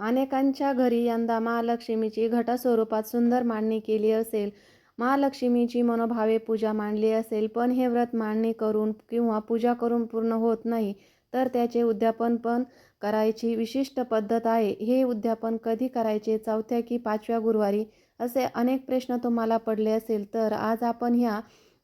अनेकांच्या घरी यंदा महालक्ष्मीची घटस्वरूपात सुंदर मांडणी केली असेल. महालक्ष्मीची मनोभावे पूजा मांडली असेल पण हे व्रत मांडणी करून किंवा पूजा करून पूर्ण होत नाही तर त्याचे उद्यापन पण करायची विशिष्ट पद्धत आहे. हे उद्यापन कधी करायचे? चौथ्या की पाचव्या गुरुवारी? असे अनेक प्रश्न तुम्हाला पडले असेल तर आज आपण ह्या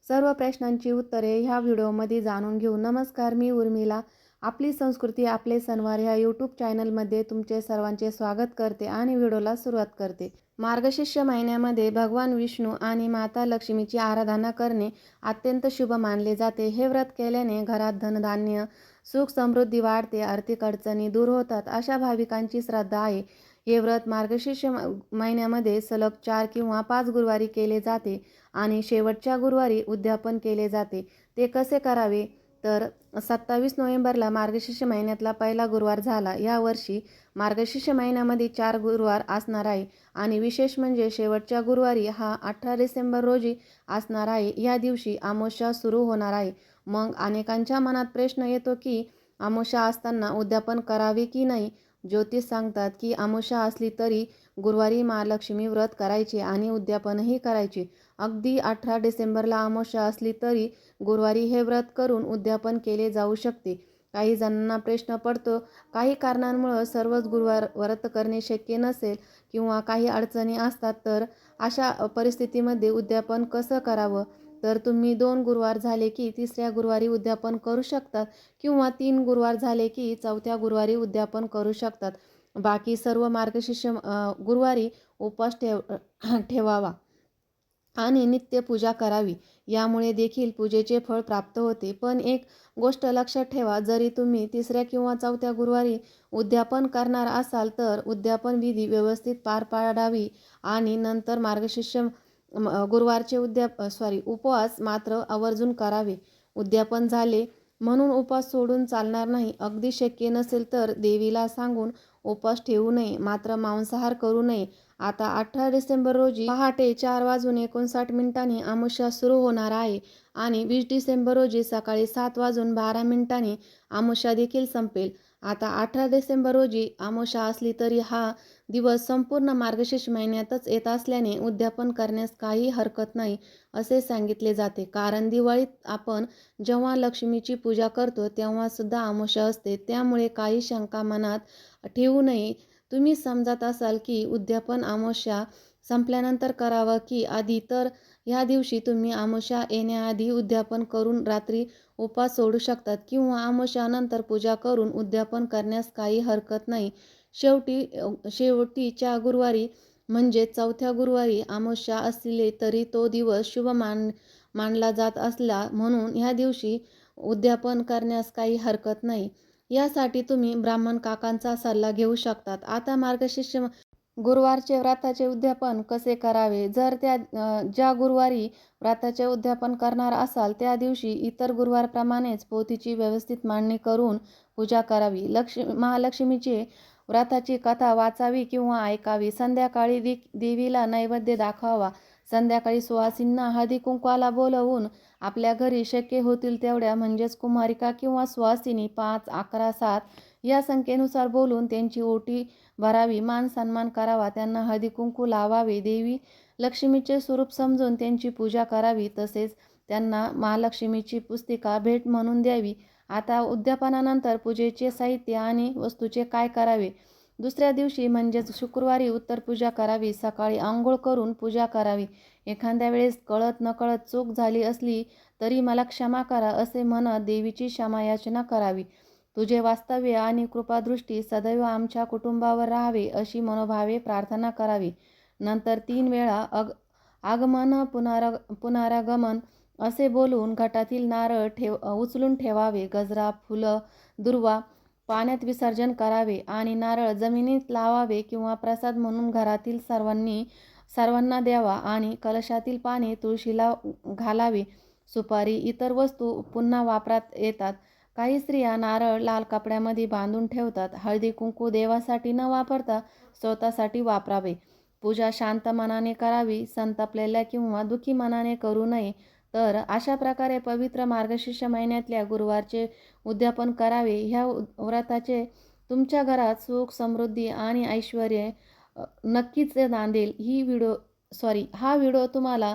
सर्व प्रश्नांची उत्तरे ह्या व्हिडिओमध्ये जाणून घेऊ. नमस्कार मी उर्मिला. आपली संस्कृती आपले सणवार ह्या यूट्यूब चॅनलमध्ये तुमचे सर्वांचे स्वागत करते आणि व्हिडिओला सुरुवात करते. मार्गशीर्ष महिन्यामध्ये भगवान विष्णू आणि माता लक्ष्मीची आराधना करणे अत्यंत शुभ मानले जाते. हे व्रत केल्याने घरात धनधान्य सुख समृद्धी वाढते आर्थिक अडचणी दूर होतात. अशा भाविकांची श्रद्धा आहे. हे व्रत मार्गशीर्ष म- महिन्यामध्ये सलग चार किंवा पाच गुरुवारी केले जाते आणि शेवटच्या गुरुवारी उद्यापन केले जाते. ते कसे करावे? तर सत्तावीस नोव्हेंबरला मार्गशीर्ष महिन्यातला पहिला गुरुवार झाला. यावर्षी मार्गशीर्ष महिन्यामध्ये चार गुरुवार असणार आहे आणि विशेष म्हणजे शेवटच्या गुरुवारी हा अठरा डिसेंबर रोजी असणार आहे. या दिवशी आमोशा सुरू होणार आहे. मग अनेकांच्या मनात प्रश्न येतो की आमोशा असताना उद्यापन करावे की नाही? ज्योतिष सांगतात की अमावस्या असली तरी गुरुवारी महालक्ष्मी व्रत करायचे आणि उद्यापनही करायचे. अगदी अठरा डिसेंबरला अमावस्या असली तरी गुरुवारी हे व्रत करून उद्यापन केले जाऊ शकते. काही जणांना प्रश्न पडतो काही कारणांमुळं सर्वच गुरुवार व्रत करणे शक्य नसेल किंवा काही अडचणी असतात तर अशा परिस्थितीमध्ये उद्यापन कसं करावं? तर तुम्ही दोन गुरुवार झाले की तिसऱ्या गुरुवारी उद्यापन करू शकतात किंवा तीन गुरुवार झाले की चौथ्या गुरुवारी उद्यापन करू शकतात. बाकी सर्व मार्गशीर्ष गुरुवारी उपवास ठेव ठेवावा आणि नित्य पूजा करावी. यामुळे देखील पूजेचे फळ प्राप्त होते. पण एक गोष्ट लक्षात ठेवा जरी तुम्ही तिसऱ्या किंवा चौथ्या गुरुवारी उद्यापन करणार असाल तर उद्यापन विधी व्यवस्थित पार पाडावी आणि नंतर मार्गशीर्ष गुरुवारचे उद्याप सॉरी उपवास मात्र आवर्जून करावे. उद्यापन झाले म्हणून उपवास सोडून चालणार नाही. अगदी शक्य नसेल तर देवीला सांगून उपवास ठेवू नये. मात्र मांसाहार करू नये. आता अठरा डिसेंबर रोजी पहाटे चार वाजून एकोणसाठ मिनिटांनी अमावस्या सुरू होणार आहे आणि वीस डिसेंबर रोजी सकाळी सात वाजून बारा मिनिटांनी अमावस्या देखील संपेल. आता अठरा डिसेंबर रोजी आमोशा असली तरी हा दिवस संपूर्ण मार्गशीर्ष महिन्यातच येत असल्याने उद्यापन करण्यास काही हरकत नाही असे सांगितले जाते. कारण दिवाळीत आपण जेव्हा लक्ष्मीची पूजा करतो तेव्हा सुद्धा असते. त्यामुळे काही शंका मनात ठेवू नये. तुम्ही समजत असाल की उद्यापन आमोशा संपल्यानंतर करावं की आधी? तर ह्या दिवशी तुम्ही आमोशा येण्याआधी उद्यापन करून रात्री उपास सोडू शकतात किंवा आमोशानंतर पूजा करून उद्यापन करण्यास काही हरकत नाही. शेवटी शेवटीच्या गुरुवारी म्हणजे चौथ्या गुरुवारी आमोशा असले तरी तो दिवस शुभ मान मानला जात असला म्हणून ह्या दिवशी उद्यापन करण्यास काही हरकत नाही. यासाठी तुम्ही ब्राह्मण काकांचा सल्ला घेऊ शकतात. आता मार्गशीर्ष गुरुवारचे व्रताचे उद्यापन कसे करावे? जर त्या ज्या गुरुवारी व्रताचे उद्यापन करणार असाल त्या दिवशी इतर गुरुवारप्रमाणेच पोथीची व्यवस्थित मांडणी करून पूजा करावी. लक्ष महालक्ष्मीचे व्रताची कथा वाचावी किंवा ऐकावी. संध्याकाळी दि देवीला नैवेद्य दाखवावा. संध्याकाळी सुवासींना हळदी कुंकवाला बोलवून आपल्या घरी शक्य होतील तेवढ्या म्हणजेच कुमारिका किंवा सुवासिनी पाच अकरा सात या संख्येनुसार बोलून त्यांची ओटी भरावी मान सन्मान करावा त्यांना हळदी कुंकू लावावे देवी लक्ष्मीचे स्वरूप समजून त्यांची पूजा करावी तसेच त्यांना महालक्ष्मीची पुस्तिका भेट म्हणून द्यावी. आता उद्यापनानंतर पूजेचे साहित्य आणि वस्तूचे काय करावे? दुसऱ्या दिवशी म्हणजेच शुक्रवारी उत्तर पूजा करावी सकाळी आंघोळ करून पूजा करावी. एखाद्या वेळेस कळत नकळत चूक झाली असली तरी मला क्षमा करा असे म्हणत देवीची क्षमायाचना करावी. तुझे वास्तव्य आणि कृपादृष्टी सदैव आमच्या कुटुंबावर राहावे अशी मनोभावे प्रार्थना करावी. नंतर तीन वेळा अग आगमन पुनराग पुनरागमन असे बोलून घटातील नारळ ठेव उचलून ठेवावे. गजरा फुलं दुर्वा पाण्यात विसर्जन करावे आणि नारळ जमिनीत लावावे किंवा प्रसाद म्हणून घरातील सर्वांनी सर्वांना द्यावा आणि कलशातील पाणी तुळशीला घालावे. सुपारी इतर वस्तू पुन्हा वापरात येतात. काही स्त्रिया नारळ लाल कपड्यामध्ये बांधून ठेवतात. हळदी कुंकू देवासाठी न वापरता स्वतःसाठी वापरावे. पूजा शांत मनाने करावी संतापलेल्या किंवा दुखी मनाने करू नये. तर अशा प्रकारे पवित्र मार्गशीर्ष महिन्यातल्या गुरुवारचे उद्यापन करावे. ह्या व्रताचे तुमच्या घरात सुख समृद्धी आणि ऐश्वर नक्कीच नांदेल. ही व्हिडिओ सॉरी हा व्हिडिओ तुम्हाला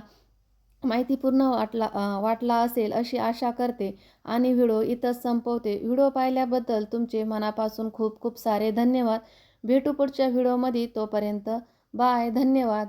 माहितीपूर्ण वाटला वाटला असेल अशी आशा करते आणि व्हिडिओ इथंच संपवते. व्हिडिओ पाहिल्याबद्दल तुमचे मनापासून खूप खूप सारे धन्यवाद. भेटू पुढच्या व्हिडिओमध्ये तोपर्यंत बाय. धन्यवाद.